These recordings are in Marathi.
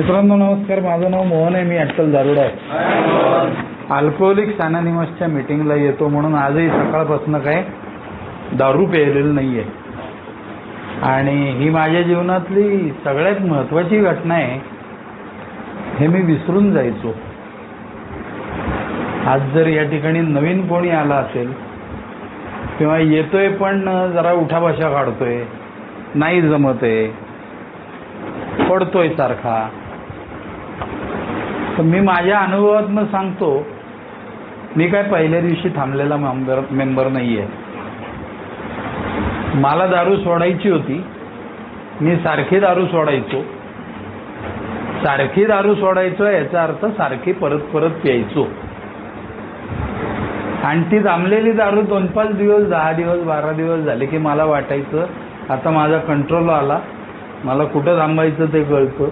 मित्रांनो नमस्कार. माझं नाव मोहन आहे. मी अटकल दारुड आहे. अल्कोहोलिक अनॅनिमसच्या मीटिंगला येतो म्हणून आजही सकाळपासून काय दारू प्यायलेलं नाही आहे आणि ही माझ्या जीवनातली सगळ्यात महत्वाची घटना आहे. हे मी विसरून जायचो. आज जर या ठिकाणी नवीन कोणी आला असेल किंवा येतोय पण जरा उठाभाषा काढतोय नाही जमत आहे पडतोय सारखा तर मी माझ्या अनुभवातनं सांगतो मी काय पहिल्या दिवशी थांबलेला मेंबर मेंबर नाही आहे मला दारू सोडायची होती. मी सारखी दारू सोडायचो. सारखी दारू सोडायचो याचा अर्थ सारखी परत परत प्यायचो. आणि ती थांबलेली दारू दोन पाच दिवस दहा दिवस बारा दिवस झाले की मला वाटायचं आता माझा कंट्रोल आला. मला कुठं थांबायचं ते कळतं.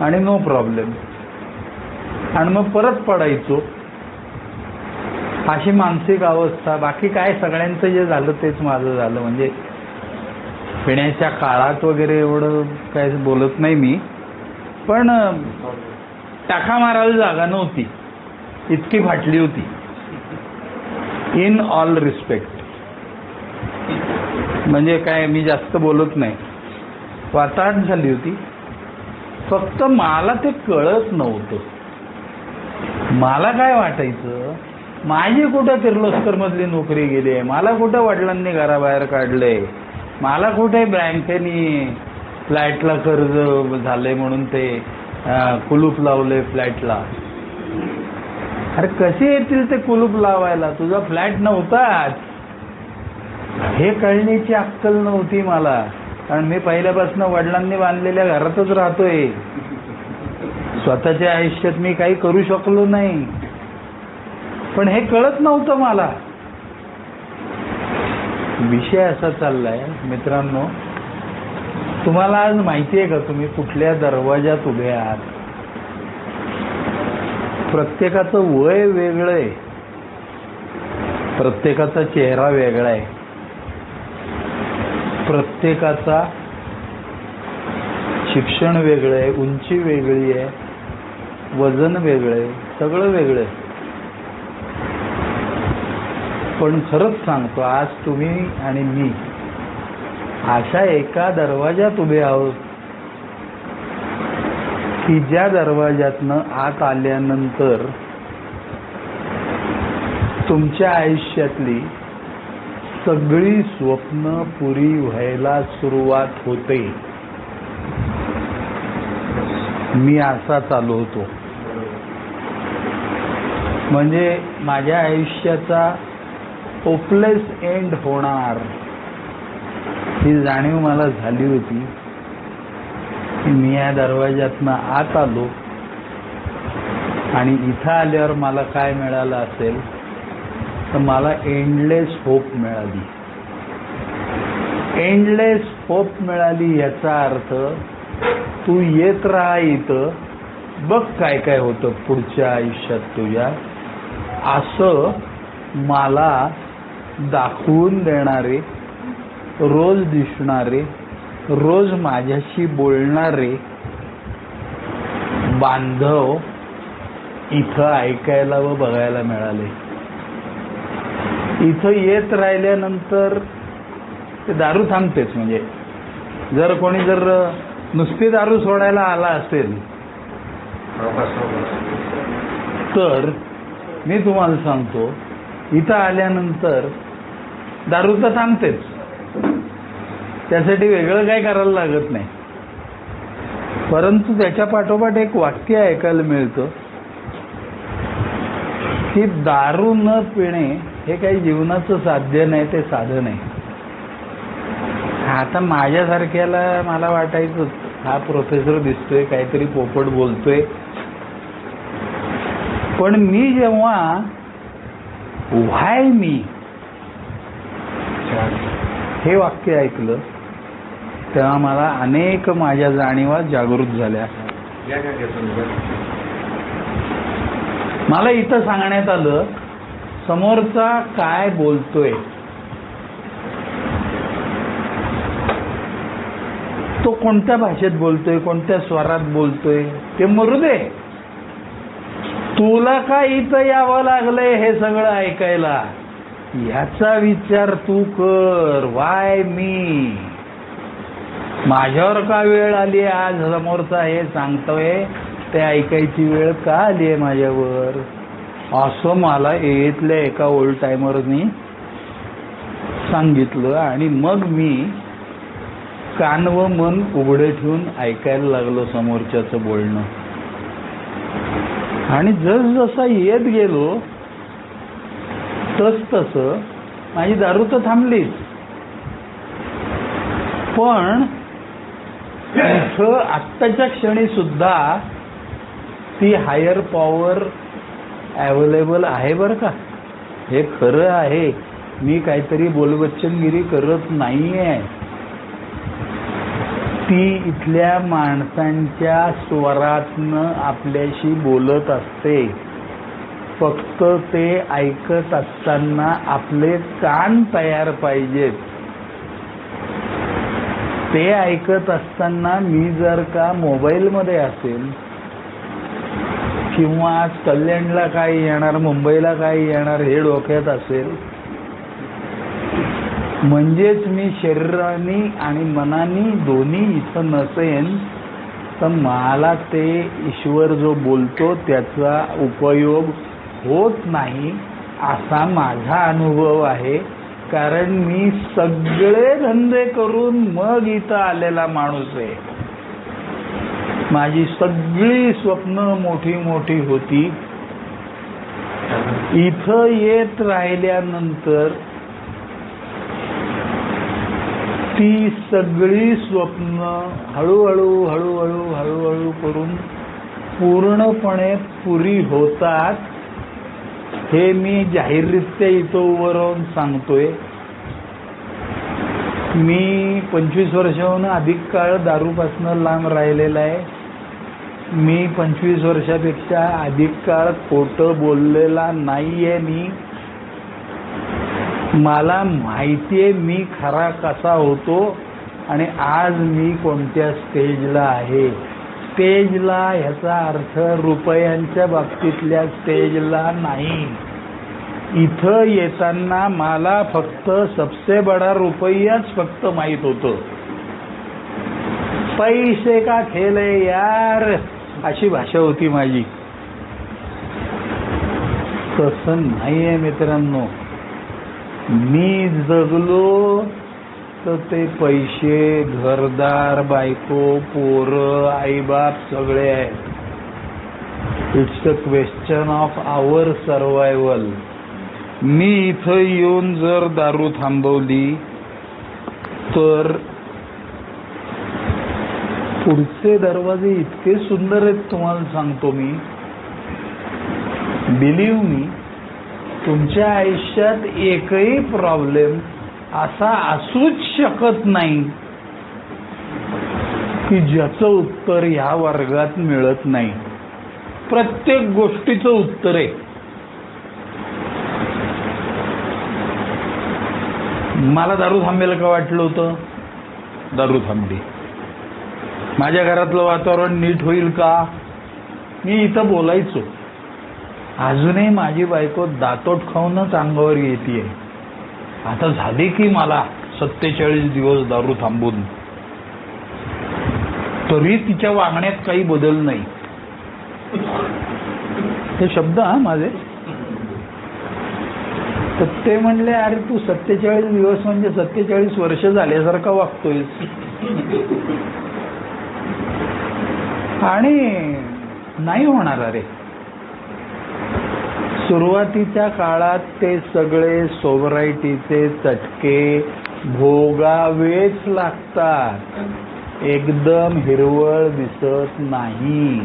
आणि नो प्रॉब्लेम आणि मग परत पडायचो. अशी मानसिक अवस्था. बाकी काय सगळ्यांचं जे झालं तेच माझं झालं. म्हणजे पिण्याच्या काळात वगैरे एवढं काय बोलत नाही मी. पण टाका मारायला जागा नव्हती. इतकी फाटली होती. In all respect. म्हणजे काय मी जास्त बोलत नाही. वाताहत झाली होती. फक्त मला ते कळत नव्हतं. मला काय वाटायचं? माझी कुठं किर्लोस्कर मधली नोकरी गेली आहे? मला कुठं वडिलांनी घराबाहेर काढलंय मला कुठे बँकेनी फ्लॅटला कर्ज झाले म्हणून ते कुलूप लावले फ्लॅटला? अरे कसे येतील ते कुलूप लावायला? तुझा फ्लॅट नव्हताच हे कळण्याची अक्कल नव्हती मला. कारण मी पहिल्यापासून वडिलांनी बांधलेल्या घरातच राहतोय. स्वतःच्या आयुष्यात मी काही करू शकलो नाही. पण हे कळत नव्हतं मला. विषय असा चाललाय मित्रांनो. तुम्हाला आज माहिती आहे का तुम्ही कुठल्या दरवाजात उभे आहात? प्रत्येकाचं वय वेगळं आहे. प्रत्येकाचा चेहरा वेगळा आहे. प्रत्येकाचा शिक्षण वेगळं आहे उंची वेगळी आहे. वजन वेगळं आहे सगळं वेगळं. आहे पण खरंच सांगतो आज तुम्ही आणि मी अशा एका दरवाजात उभे आहोत की ज्या दरवाजातनं आत आल्यानंतर तुमच्या आयुष्यातली सगळी स्वप्न पुरी व्हायला सुरुवात होते. मी असा चालू होतो. म्हणजे माझ्या आयुष्याचा होपलेस एंड होणार. ही जाणीव मला झाली होती. की मी या दरवाज्यातनं आत आलो. आणि इथं आल्यावर मला काय मिळालं असेल तर मला एंडलेस होप मिळाली. एंडलेस होप मिळाली याचा अर्थ तू येत राहा इथं बघ काय काय होतं पुढच्या आयुष्यात तुझ्या. असं मला दाखवून देणारे रोज दिसणारे रोज माझ्याशी बोलणारे बांधव इथं ऐकायला व बघायला मिळाले. इथं येत राहिल्यानंतर ते दारू थांबतेच म्हणजे. जर कोणी जर नुसती दारू सोडायला आला असेल तर मी तुम्हाला सांगतो इथं आल्यानंतर दारू तर थांबतेच त्यासाठी वेगळं काय करायला लागत नाही. परंतु त्याच्या पाठोपाठ एक वाक्य ऐकायला मिळतं की दारू न पिणे हे काही जीवनाचं साध्य नाही ते साधन आहे आता माझ्यासारख्याला मला वाटायचं हा प्रोफेसर दिसतोय काहीतरी पोपट बोलतोय. पण मी जेव्हा व्हाय मी हे वाक्य ऐकलं तेव्हा मला अनेक माझ्या जाणीवा जागृत झाल्या. मला इथं सांगण्यात आलं समोरचा काय बोलतोय? तो कोणत्या भाषेत बोलतोय कोणत्या स्वरात बोलतोय? ते मरू दे तुला काय इथं यावं लागलंय हे सगळं ऐकायला? ह्याचा विचार तू कर. वाय मी माझ्यावर का वेळ आली आज समोरचा हे सांगतोय ते ऐकायची वेळ का आली आहे माझ्यावर? असं मला येतल्या एका ओल्ड टायमरनी सांगितलं आणि मग मी कान व मन उघडे ठेवून ऐकायला लागलो समोरच्याचं बोलणं. आणि जस जसा येत गेलो तस तस माझी दारू तर थांबलीच. पण इथं आत्ताच्या क्षणी सुद्धा ती हायर पॉवर अवेलेबल आहे बरं का? हे खरं आहे. मी काहीतरी बोलबच्चनगिरी करत नाहीये. ती इथल्या माणसांच्या स्वरातनं आपल्याशी बोलत असते. फक्त ते ऐकत असताना आपले कान तयार पाहिजेत. ते ऐकत असताना मी जर का मोबाईलमध्ये असेल किंवा आज कल्याणला काय येणार मुंबईला काय येणार हे डोक्यात असेल म्हणजेच मी शरीराने आणि मनाने दोन्ही इथं नसेन तर मला ते ईश्वर जो बोलतो त्याचा उपयोग होत नाही असा माझा अनुभव आहे. कारण मी सगळे धंदे करून मग इथं आलेला माणूस आहे. माझी सगळी स्वप्न मोठी मोठी होती. इथं येत राहिल्यानंतर ती सगळी स्वप्न हळूहळू हळूहळू हळूहळू करून पूर्णपणे पुरी होतात हे मी जाहीररित्या इथं उभं राहून सांगतोय. मी पंचवीस वर्षाहून अधिक काळ दारूपासनं लांब राहिलेला आहे. मी पंचवीस वर्षापेक्षा अधिक काळ खोटं बोललेला नाहीये मी. मला माहितीये मी खरा कसा होतो आणि आज मी कोणत्या स्टेजला आहे. स्टेजला ह्याचा अर्थ रुपयांच्या बाबतीतल्या स्टेजला नाही. इथं येताना मला फक्त सबसे बडा रुपयाच फक्त माहीत होतं. पैसे का खेल आहे यार? अशी भाषा होती माझी. तसं नाहीये मित्रांनो. मी जगलो तर ते पैसे घरदार बायको पोरं आईबाप सगळे आहेत. It's a question of our survival मी इथं येऊन जर दारू थांबवली तर पुढचे दरवाजे इतके सुंदर आहेत तुम्हाला सांगतो मी. बिलीव मी तुमच्या आयुष्यात एकही प्रॉब्लेम असा असूच शकत नाही की ज्याचं उत्तर ह्या वर्गात मिळत नाही. प्रत्येक गोष्टीचं उत्तर आहे. मला दारू थांबेल का वाटलं होतं? दारू थांबली. माझ्या घरातलं वातावरण नीट होईल का? मी इथं बोलायचो. अजूनही माझी बायको दातोट खाऊनच अंगावर येते आता झाली की मला सत्तेचाळीस दिवस दारू थांबून. तरी तिच्या वागण्यात काही बदल नाही. ते शब्द हा माझे. तर ते म्हणले अरे तू सत्तेचाळीस दिवस म्हणजे सत्तेचाळीस वर्ष झाल्यासारखा वागतोयस. आणि नाही होणार अरे. सुरुवातीच्या काळात ते सगळे सोबरायटीचे चटके भोगावेच लागतात. एकदम हिरवळ दिसत नाही.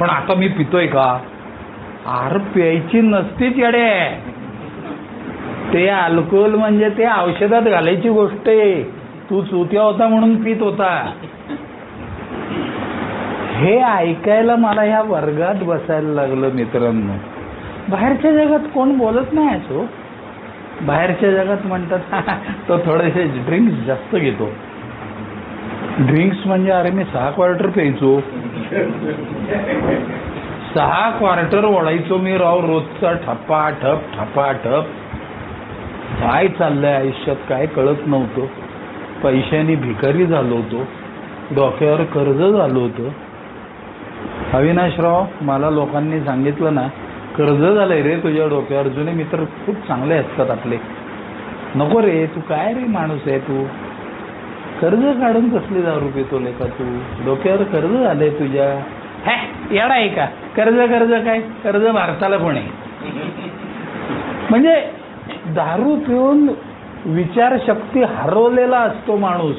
पण आता मी पितोय का? आर प्यायची नसतीच येडे. ते अल्कोहोल म्हणजे ते औषधात घालायची गोष्ट आहे. तू चुत्या होता म्हणून पित होता. हे ऐकायला मला ह्या वर्गात बसायला लागलं मित्रांनो. बाहेरच्या जगात कोण बोलत नाही असो बाहेरच्या जगात म्हणतात तो थोडेसे ड्रिंक्स जास्त घेतो. ड्रिंक्स म्हणजे अरे मी सहा क्वार्टर प्यायचो. सहा क्वार्टर ओढायचो मी राव रोजचा ठप्पा ठप ठप्पा ठप. काय चाललंय आयुष्यात काय कळत नव्हतं. पैशाने भिकारी झालो होतो. डोक्यावर कर्ज झालो होतं. अविनाशराव मला लोकांनी सांगितलं ना कर्ज झालंय रे तुझ्या डोक्यावर. जुने मित्र खूप चांगले असतात आपले. नको रे तू काय रे माणूस आहे तू? कर्ज काढून कसली दारू पितो लेखा तू? डोक्यावर कर्ज झालंय तुझ्या. हॅ येडा आहे का? कर्ज कर्ज काय? कर्ज भारताला पण आहे? म्हणजे दारू पिऊन विचारशक्ती हरवलेला असतो माणूस.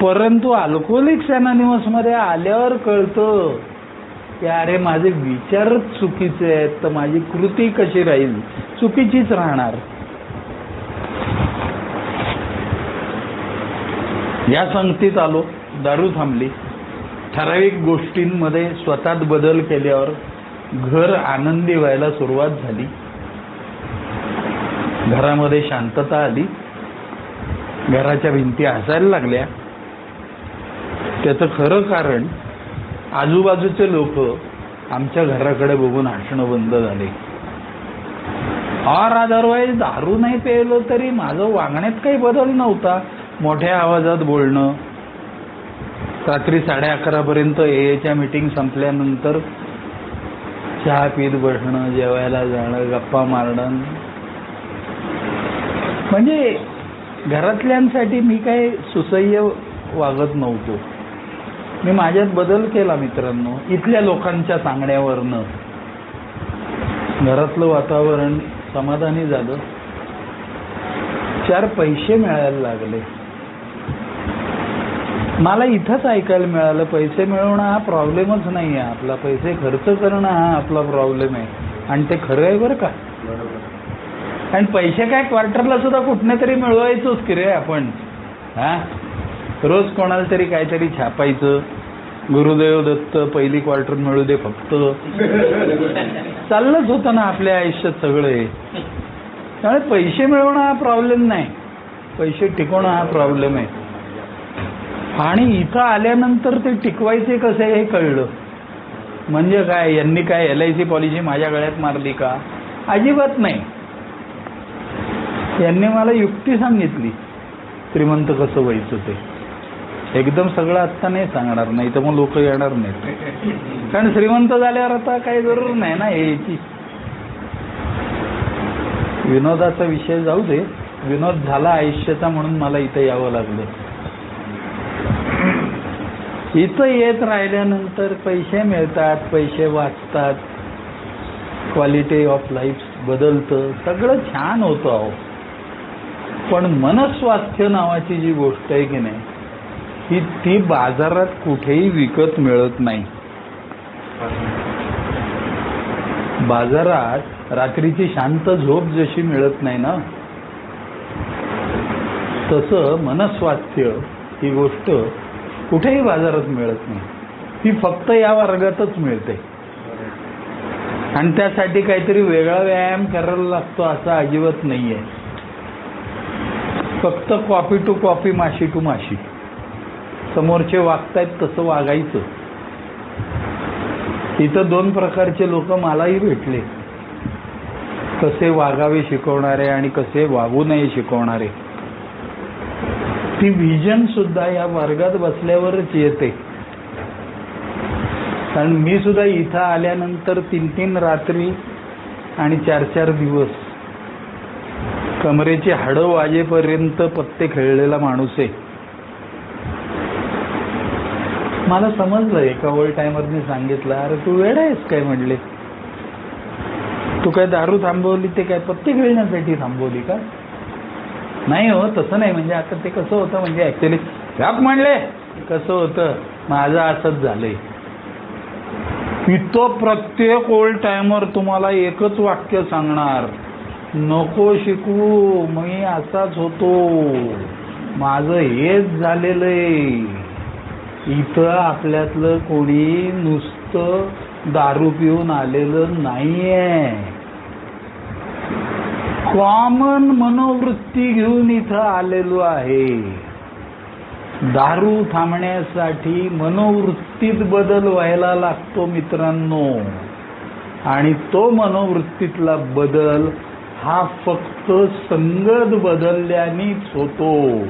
परंतु अल्कोहोलिक्स अनॉनिमसमध्ये आल्यावर कळतं की अरे माझे विचारच चुकीचे आहेत तर माझी कृती कशी राहील? चुकीचीच राहणार. या संगतीत आलो दारू थांबली. ठराविक गोष्टींमध्ये स्वतःत बदल केल्यावर घर आनंदी व्हायला सुरुवात झाली. घरामध्ये शांतता आली. घराच्या भिंती हसायला लागल्या. त्याचं खरं कारण आजूबाजूचे लोक आमच्या घराकडे बघून हसणं बंद झाले. और अदरवाईज दारू नाही प्यायलो तरी माझं वागण्यात काही बदल नव्हता. मोठ्या आवाजात बोलणं. रात्री साडे अकरापर्यंत एच्या मिटिंग संपल्यानंतर चहा पीत बसणं जेवायला जाणं गप्पा मारणं. म्हणजे घरातल्यांसाठी मी काही सुसह्य वागत नव्हतो. मी माझ्यात बदल केला मित्रांनो इथल्या लोकांच्या सांगण्यावरनं. घरातलं वातावरण समाधानी झालं. चार पैसे मिळायला लागले. मला इथंच ऐकायला मिळालं पैसे मिळवणं हा प्रॉब्लेमच नाही आहे. आपला पैसे खर्च करणं हा आपला प्रॉब्लेम आहे. आणि ते खरं आहे बरं का? आणि पैसे काय क्वार्टरला सुद्धा कुठने तरी मिळवायचोच की रे आपण. हा? रोज कोणाला तरी काहीतरी छापायचं. गुरुदेव दत्त पहिली क्वार्टर मिळू दे फक्त. चाललंच होतं ना आपल्या आयुष्यात सगळं. हे त्यामुळे पैसे मिळवणं हा प्रॉब्लेम नाही. पैसे टिकवणं हा प्रॉब्लेम आहे. आणि इथं आल्यानंतर ते टिकवायचे कसे हे कळलं. म्हणजे काय? यांनी काय एल आय सी पॉलिसी माझ्या गळ्यात मारली का? अजिबात नाही. यांनी मला युक्ती सांगितली. श्रीमंत कसं व्हायचं ते. एकदम सगळं आत्ता नाही सांगणार नाही तर मग लोक येणार नाहीत. कारण श्रीमंत झाल्यावर आता काही जरूर नाही ना यायची. विनोदाचा विषय जाऊ दे. विनोद झाला आयुष्याचा म्हणून मला इथं यावं लागलं. इथं येत राहिल्यानंतर पैसे मिळतात पैसे वाचतात. क्वालिटी ऑफ लाईफ बदलतं. सगळं छान होतं अहो. पण मनस्वास्थ्य नावाची जी गोष्ट आहे की नाही ही ती बाजारात कुठेही विकत मिळत नाही. बाजारात रात्रीची शांत झोप जशी मिळत नाही ना? तसं मनस्वास्थ्य ही गोष्ट कुठेही बाजारात मिळत नाही. ती फक्त या वर्गातच मिळते. आणि त्यासाठी काहीतरी वेगळा व्यायाम करायला लागतो असा अजिबात नाहीये. फक्त कॉफी टू कॉफी माशी टू माशी. समोरचे वागतायत तसं वागायचं. इथं दोन प्रकारचे लोक मलाही भेटले. कसे वागावे शिकवणारे आणि कसे वागू नये शिकवणारे. ती व्हिजन सुद्धा या वर्गात बसल्यावरच येते. कारण मी सुद्धा इथं आल्यानंतर तीन तीन रात्री आणि चार चार दिवस कमरेची हाडं वाजेपर्यंत पत्ते खेळलेला माणूस आहे. मला समजलं एका ओल्ड टायमरने सांगितलं अरे तू वेळ आहेस काय? म्हणले. तू काय दारू थांबवली ते काय पत्ते खेळण्यासाठी थांबवली का? नाही हो तसं नाही. म्हणजे आता ते कसं होतं म्हणजे ऍक्च्युली व्याप म्हणले कसं होतं माझं असंच झालंय. इथं प्रत्येक ओल्ड टायमर तुम्हाला एकच वाक्य सांगणार नको शिकू मी असाच होतो. माझं हेच झालेलं आहे. इथं आपल्यातलं कोणी नुसतं दारू पिऊन आलेलं नाहीये. कॉमन मनोवृत्ती घेऊन इथं आलेलो आहे. दारू थांबण्यासाठी मनोवृत्तीत बदल व्हायला लागतो मित्रांनो. आणि तो मनोवृत्तीतला बदल हा फक्त संगत बदलल्यानेच होतो.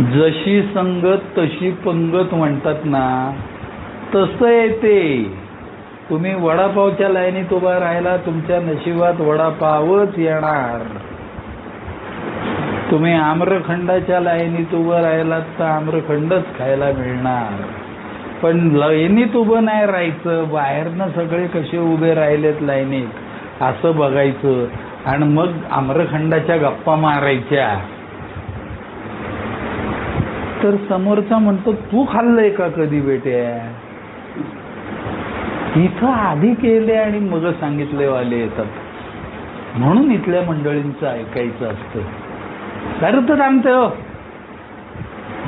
जशी संगत तशी पंगत म्हणतात ना तसं येते तुम्ही वडापावच्या लाईनीत उभा राहिला तुमच्या नशिबात वडापावच येणार. तुम्ही आम्रखंडाच्या लाईनीत उभं राहिलात तर आम्रखंडच खायला मिळणार. पण लाईनीत उभं नाही राहायचं बाहेरनं सगळे कसे उभे राहिलेत लाईनीत? असं बघायचं. आणि मग आम्रखंडाच्या गप्पा मारायच्या. तर समोरचा म्हणतो तू खाल्लंय का कधी बेट्या इथं आधी केले आणि मग सांगितले वाले येतात. म्हणून इथल्या मंडळींचं ऐकायचं असतं. दारू तर थांबते हो.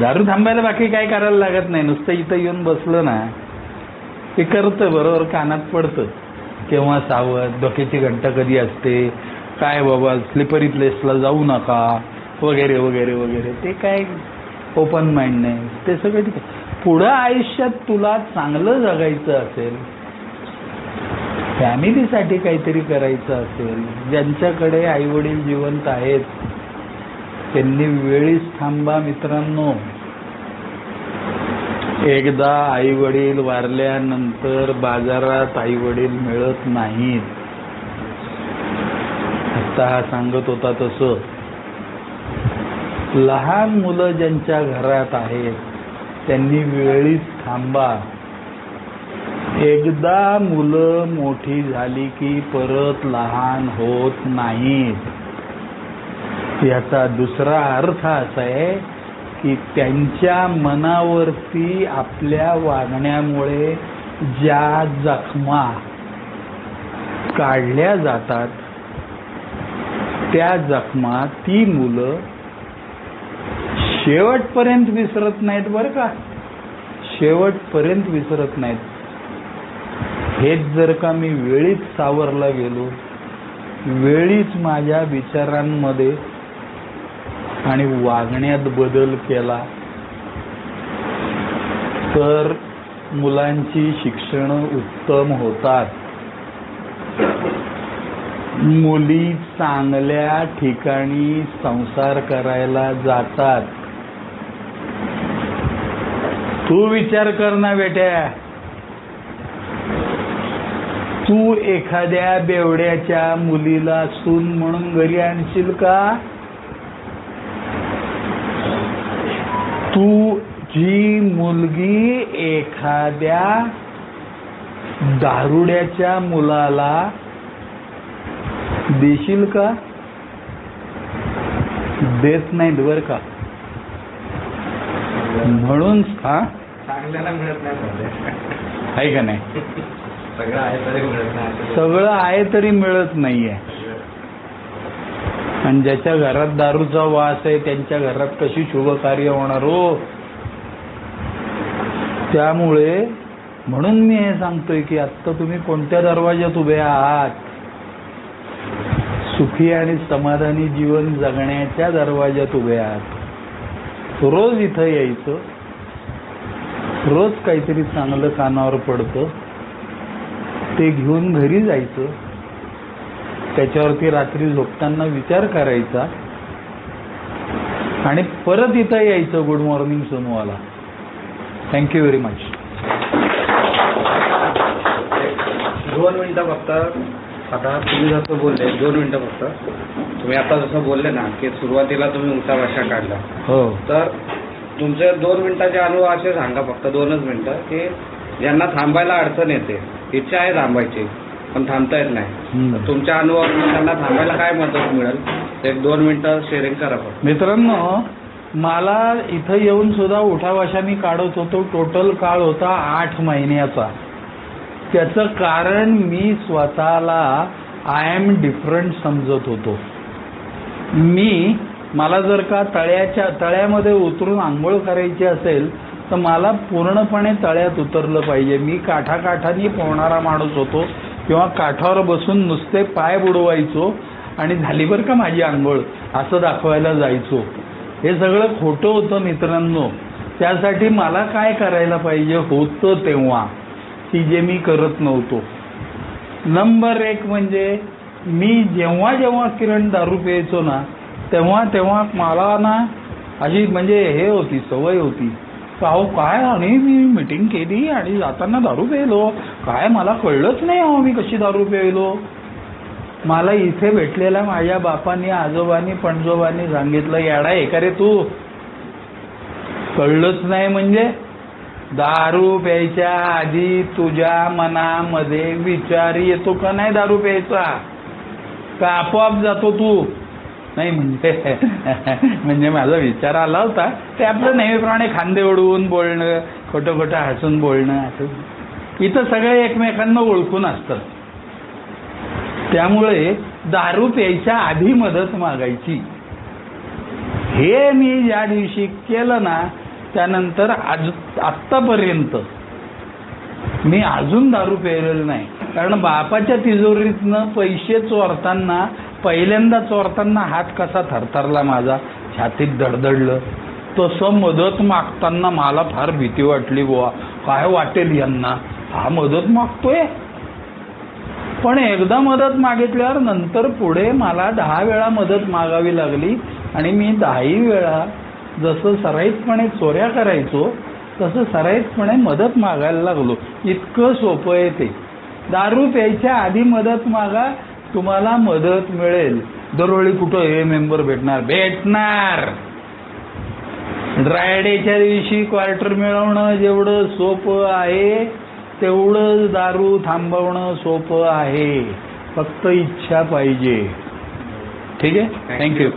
दारू थांबायला बाकी काय करायला लागत नाही. नुसतं इथं येऊन बसलं ना ते करतं बरोबर कानात पडतं. केव्हा सावध डोक्याची घंटा कधी असते? काय बाबा स्लिपरी प्लेसला जाऊ नका वगैरे वगैरे वगैरे. ते काय ओपन माइंड नाही. ते सगळं ठीक आहे. पुढं आयुष्यात तुला चांगलं जगायचं असेल फॅमिलीसाठी काहीतरी करायचं असेल ज्यांच्याकडे आईवडील जिवंत आहेत त्यांनी वेळीच थांबा मित्रांनो. एकदा आई वडील वारल्यानंतर बाजारात आई वडील मिळत नाहीत. आता हा सांगत होता तसं. लहान मुलं ज्यांच्या घरात आहेत त्यांनी वेळीच थांबा. एकदा मुलं मोठी झाली की परत लहान होत नाहीत. याचा दुसरा अर्थ असा आहे की त्यांच्या मनावरती आपल्या वागण्यामुळे ज्या जखमा काढल्या जातात त्या जखमा ती मुलं शेवटपर्यंत विसरत नाहीत बरं का? शेवटपर्यंत विसरत नाहीत. हेच जर का मी वेळीच सावरला गेलो वेळीच माझ्या विचारांमध्ये आणि वागण्यात बदल केला तर मुलांची शिक्षण उत्तम होतात. मुली चांगल्या ठिकाणी संसार करायला जातात. तू विचार कर ना बेट्या. तू एखाद्या बेवड्याच्या मुलीला सून म्हणून घरी आणशील का? तू जी मुलगी एखाद्या दारुड्याच्या मुलाला देशील का? देत नाहीत बर का. म्हणून हा चांगल्याला मिळत नाही. आहे का नाही? सगळं आहे तरी मिळत नाही. सगळं आहे तरी मिळत नाहीये. आणि ज्याच्या घरात दारूचा वास आहे त्यांच्या घरात कशी शुभ कार्य होणार हो? त्यामुळे म्हणून मी हे सांगतोय की आत्ता तुम्ही कोणत्या दरवाज्यात उभे आहात? सुखी आणि समाधानी जीवन जगण्याच्या दरवाज्यात उभे आहात. रोज इथं यायचं रोज काहीतरी चांगलं कानावर पडतं. ते घेऊन घरी जायचं. त्याच्यावरती रात्री झोपताना विचार करायचा. आणि परत इथं यायचं गुड मॉर्निंग सोनूवाला. थँक्यू व्हेरी मच दोन मिनिटं फक्त. आता तुम्ही जसं बोलले दोन मिनिटं फक्त. तुम्ही आता जसं बोलले ना की सुरुवातीला तुम्ही उलटा भाषा काढला हो. तर तुमचे दोन मिनिटाचे अनुभव असे सांगा फक्त दोनच मिनिटं की ज्यांना थांबायला अडचण येते इच्छा आहे थांबायची पण थांबता येत नाही. तर तुमच्या अनुभवातून त्यांना थांबायला काय मदत मिळेल? एक दोन मिनिटं शेअरिंग करा फक्त. मित्रांनो मला इथं येऊन सुद्धा उठावाशा मी काढत होतो. टोटल काळ होता आठ महिन्याचा. त्याचं कारण मी स्वतःला आय एम डिफरंट समजत होतो. मी मला जर का तळ्याच्या तळ्यामध्ये उतरून आंघोळ करायची असेल तर मला पूर्णपणे तळ्यात उतरलं पाहिजे. मी काठाकाठानी पोहणारा माणूस होतो किंवा काठावर बसून नुसते पाय बुडवायचो आणि झाली बरं का माझी आंघोळ असं दाखवायला जायचो. हे सगळं खोटं होतं मित्रांनो. त्यासाठी मला काय करायला पाहिजे होतं तेव्हा की जे मी करत नव्हतो. नंबर एक म्हणजे मी जेव्हा जेव्हा किरण दारू प्यायचो ना तेव्हा तेव्हा मला ना अशी म्हणजे हे होती सवय होती. अहो काय आणि मी मिटिंग केली आणि जाताना दारू प्यायलो. काय मला कळलंच नाही अहो मी कशी दारू प्यायलो. मला इथे भेटलेल्या माझ्या बापानी आजोबांनी पणजोबांनी सांगितलं याडा हे का रे तू? कळलंच नाही म्हणजे? दारू प्यायच्या आधी तुझ्या मनामध्ये विचार येतो का नाही दारू प्यायचा? का आपोआप जातो तू? नाही म्हणजे म्हणजे माझा विचार आला होता ते आपलं नेहमीप्रमाणे खांदे ओढवून बोलणं खोटं खोटं हसून बोलणं असं. इथं सगळे एकमेकांना ओळखून असतात. त्यामुळे दारू प्यायच्या आधी मदत मागायची. हे मी ज्या दिवशी केलं ना त्यानंतर आज आत्तापर्यंत मी अजून दारू प्यायलेलं नाही. कारण बापाच्या तिजोरीतनं पैसे चोरताना पहिल्यांदा चोरताना हात कसा थरथरला माझा? छातीत धडधडलं. तसं मदत मागताना मला फार भीती वाटली बुवा. काय वाटेल यांना? हा मदत मागतोय? पण एकदा मदत मागितल्यावर नंतर पुढे मला दहा वेळा मदत मागावी लागली आणि मी दहाही वेळा जसं सराईतपणे चोऱ्या करायचो तसं सराईतपणे मदत मागायला लागलो. इतकं सोपं आहे ते. दारू प्यायच्या आधी मदत मागा तुम्हाला मदत मिळेल. दरवेळी कुठं हे मेंबर भेटणार? भेटणार! ड्रायडेच्या दिवशी क्वार्टर मिळवणं जेवढं सोपं आहे तेवढं दारू थांबवणं सोपं आहे. फक्त इच्छा पाहिजे. ठीक आहे? थँक्यू